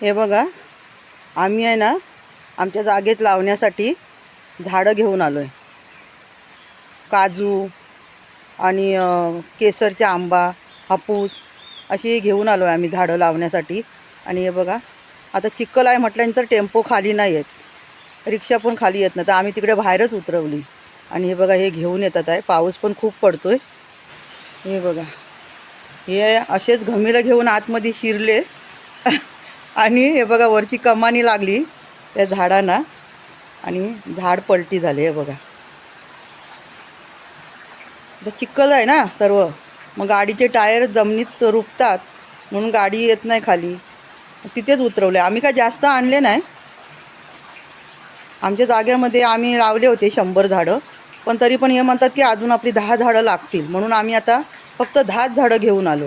हे बघा आम्ही आहे ना आमच्या जागेत लावण्यासाठी झाडं घेऊन आलो आहे काजू आणि अं, केसरचा आंबा हापूस अशी घेऊन आलो आहे आम्ही झाडं लावण्यासाठी. आणि हे बघा आता चिखल आहे म्हटल्यानंतर टेम्पो खाली नाही आहेत रिक्षा पण खाली येत नाही तर आम्ही तिकडे बाहेरच उतरवली. आणि हे बघा हे घेऊन येतात आहे. पाऊस पण खूप पडतो आहे हे बघा. हे असेच घमीला घेऊन आतमध्ये शिरले. आणि हे बघा वरची कमानी लागली त्या झाडांना. आणि झाड पलटी झाले हे बघा. तर चिखल आहे ना सर्व. मग गाडीचे टायर जमिनीत रुपतात म्हणून गाडी येत नाही खाली. तिथेच उतरवले. आम्ही काय जास्त आणले नाही. आमच्या जाग्यामध्ये आम्ही लावले होते शंभर झाडं. पण तरी पण हे म्हणतात की अजून आपली दहा झाडं लागतील. म्हणून आम्ही आता फक्त दहाच झाडं घेऊन आलो.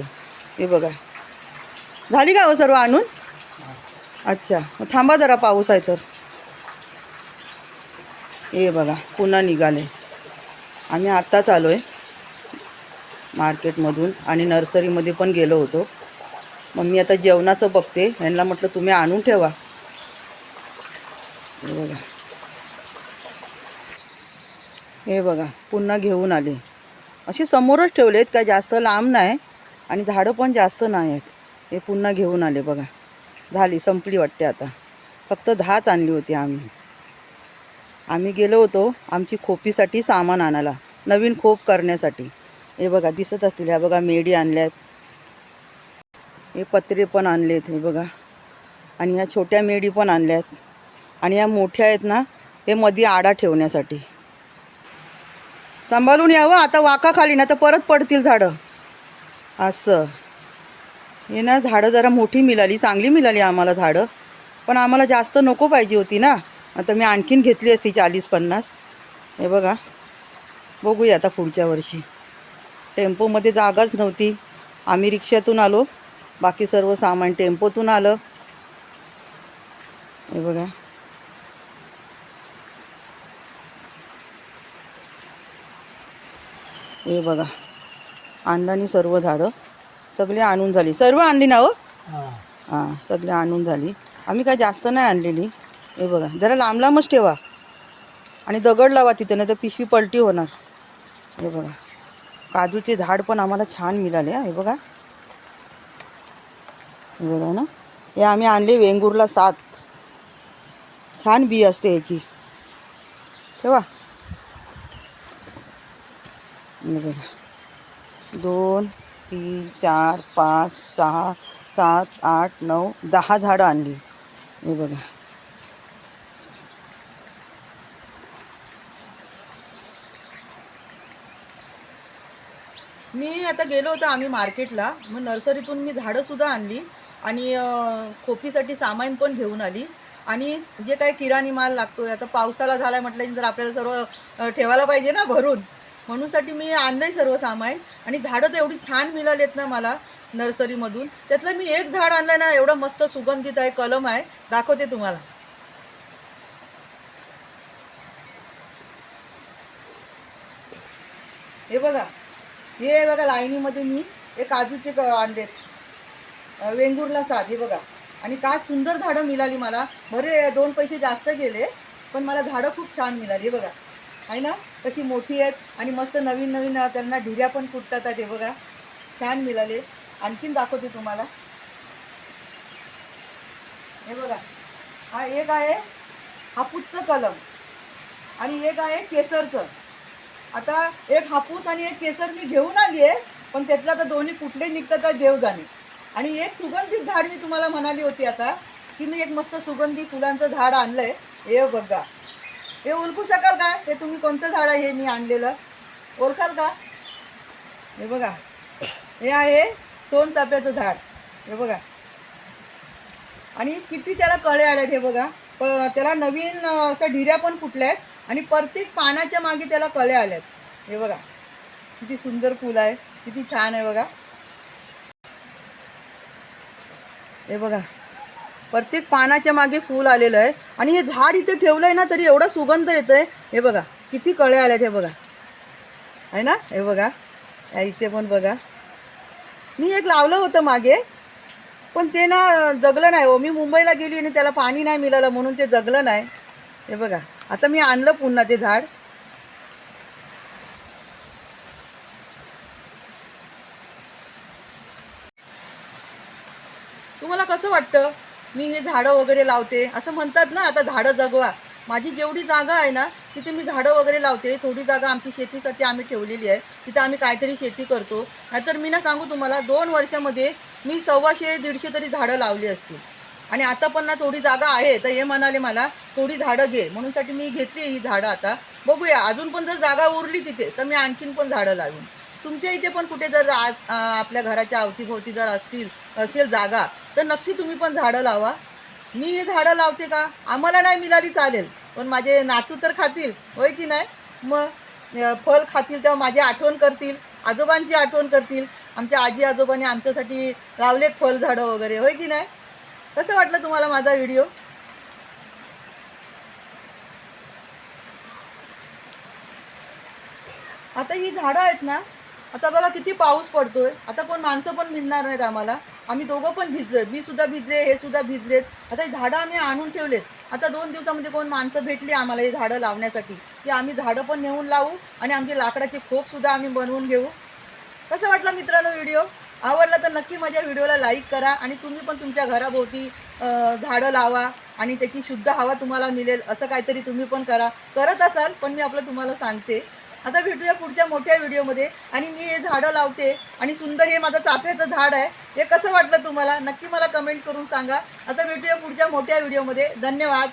हे बघा. झाली का हो सर्व आणून? अच्छा मग थांबा जरा पाऊस आहे तर. हे बघा पुन्हा निघाले. आम्ही आत्ताच आलो आहे मार्केटमधून आणि नर्सरीमध्ये पण गेलो होतो. मग मी आता जेवणाचं बघते. यांना म्हटलं तुम्ही आणून ठेवा. हे बघा. हे बघा पुन्हा घेऊन आले. असे समोरच ठेवले आहेत काय जास्त लांब नाही आणि झाडं पण जास्त नाही आहेत. हे पुन्हा घेऊन आले बघा. झाली संपली वाटते आता. फक्त दहाच आणली होती आम्ही. आम्ही गेलो होतो आमची खोपीसाठी सामान आणायला नवीन खोप करण्यासाठी. हे बघा दिसत असतील ह्या बघा मेडी आणल्यात. हे पत्रे पण आणलेत हे बघा. आणि ह्या छोट्या मेडी पण आणल्यात. आणि ह्या मोठ्या आहेत ना हे मध्ये आडा ठेवण्यासाठी. सांभाळून यावं आता वाका खाली ना तर परत पडतील झाडं. असं. हे ना झाडं जरा मोठी मिळाली चांगली मिळाली आम्हाला झाडं. पण आम्हाला जास्त नको पाहिजे होती ना. आता मी आणखीन घेतली असती चाळीस पन्नास. हे बघा. बघूया आता पुढच्या वर्षी. टेम्पोमध्ये जागाच नव्हती. आम्ही रिक्षातून आलो. बाकी सर्व सामान टेम्पोतून आलं. हे बघा. हे बघा. आणलानी सर्व झाडं. सगळे आणून झाली. सर्व आणली ना हो? हां. सगळे आणून झाली. आम्ही काय जास्त नाही आणलेली. हे बघा जरा लांब लांबच ठेवा. आणि दगड लावा तिथे नाही तर पिशवी पलटी होणार. हे बघा. काजूचे झाड पण आम्हाला छान मिळाले हा, हे बघा. हे बघा ना. हे आम्ही आणले वेंगुर्ला सात. छान बी असते याची. ठेवा. हे बघा. दोन तीन चार पाच सहा सात आठ नऊ दहा झाडं आणली. हे बघा. मी आता गेलो होतो आम्ही मार्केटला. मग नर्सरीतून मी झाडंसुद्धा आणली आणि खोपीसाठी सामान पण घेऊन आली. आणि जे काही किराणी माल लागतोय आता पावसाला झालाय म्हटलं जर आपल्याला सर्व ठेवायला पाहिजे ना भरून. म्हणूनसाठी मी आणलंय सर्व सामान आणि झाडं तर एवढी छान मिळालीत ना मला नर्सरीमधून. त्यातलं मी एक झाड आणलं ना एवढं मस्त सुगंधित आहे कलम आहे. दाखवते तुम्हाला. हे बघा. हे बघा लाईनीमध्ये मी हे काजूचे क- आणलेत अ, वेंगुर्ला सात हे बघा. आणि काय सुंदर झाडं मिळाली मला. बरे दोन पैसे जास्त गेले पण मला झाडं खूप छान मिळाली हे बघा. आहे ना? कशी मोठी आहेत आणि मस्त नवीन नवीन त्यांना ढिऱ्या पण फुटतात हे बघा. छान मिळाले. आणखीन दाखवते तुम्हाला. हे बघा. हा एक आहे हापूसचं कलम आणि एक आहे केसरचं. आता एक हापूस आणि एक केसर मी घेऊन आली आहे पण त्यातलं आता दोन्ही कुठले निघतात तर देव जाणे आणि एक सुगंधित झाड मी तुम्हाला म्हणाली होती आता की मी एक मस्त सुगंधी फुलांचं झाड आणलंय. हे बघा. हे ओळखू शकाल का? हे तुम्ही कोणतं झाड आहे? हे मी आणलेलं. ओळखाल का? हे बघा. हे आहे सोनचाफ्याचं झाड. हे बघा. आणि किती त्याला कळे आल्यात हे बघा. प त्याला नवीन असं ढिऱ्या पण फुटल्या आहेत आणि प्रत्येक पानाच्या मागे त्याला कळे आल्यात हे बघा. किती सुंदर फुल आहे. किती छान आहे बघा. हे बघा. प्रत्येक पानाच्या मागे फूल आलेलं आहे. आणि हे झाड इथे ठेवलंय ना तरी एवढा सुगंध येतोय. हे बघा किती कळे आल्यात हे बघा. आहे ना? हे बघा. या इथे पण बघा. मी एक लावलं होतं मागे पण ते ना जगलं नाही हो. मी मुंबईला गेली आणि त्याला पाणी नाही मिळालं म्हणून ते जगलं नाही. हे बघा. आता मी आणलं पुन्हा ते झाड. तुम्हाला कसं वाटतं? मी हे झाडं वगैरे लावते. असं म्हणतात ना आता झाडं जगवा. माझी जेवढी जागा आहे ना तिथे मी झाडं वगैरे लावते. थोडी जागा आमची शेतीसाठी आम्ही ठेवलेली आहे. तिथे आम्ही काहीतरी शेती करतो. नाहीतर मी ना सांगू तुम्हाला दोन वर्षामध्ये मी सव्वाशे दीडशे तरी झाडं लावली असतील आणि आता पण ना थोडी जागा आहे. तर हे म्हणाले मला थोडी झाडं घे. म्हणूनसाठी मी घेतली ही झाडं आता. बघूया अजून पण जर जागा उरली तिथे तर मी आणखीन पण झाडं लावीन. तुमच्या इथे पण कुठे जर आज आपल्या घराच्या अवतीभोवती जर असतील असेल जागा तर नक्की तुम्ही पण झाडं लावा. मी हे झाडं लावते का? आम्हाला नाही मिळाली चालेल. पण माझे नातू तर खातील होय की नाही? मग फल खातील तेव्हा माझी आठवण करतील आजोबांची आठवण करतील. आमच्या आजी आजोबांनी आमच्यासाठी लावले फळ झाडं वगैरे होय की नाही? कसं वाटलं तुम्हाला माझा व्हिडिओ? आता ही झाडं आहेत ना आता बघा किती पाऊस पडतोय. आता कोण माणसं पण मिळणार नाहीत आम्हाला. आम्ही दोघं पण भिजलोय. मी सुद्धा भिजले हे सुद्धा भिजलेत. आता हे झाडं आम्ही आणून ठेवलेत. आता दोन दिवसामध्ये कोण माणसं भेटली आम्हाला हे झाडं लावण्यासाठी. की आम्ही झाडं पण नेऊन लावू आणि आमचे लाकडाचे खोप सुद्धा आम्ही बनवून घेऊ. कसं वाटलं मित्रांनो व्हिडिओ? आवडला तर नक्की माझ्या व्हिडिओला लाईक करा आणि तुम्ही पण तुमच्या घराभोवती झाडं लावा आणि त्याची शुद्ध हवा तुम्हाला मिळेल असं काहीतरी तुम्ही पण करा. करत असाल पण मी आपलं तुम्हाला सांगते. आता भेटूया पुढच्या मोठ्या व्हिडिओमध्ये. आणि मी हे झाडं लावते आणि सुंदर हे माझं चाफ्याचं झाड आहे. हे कसं वाटलं तुम्हाला? नक्की मला कमेंट करून सांगा. आता भेटूया पुढच्या मोठ्या व्हिडिओमध्ये. धन्यवाद.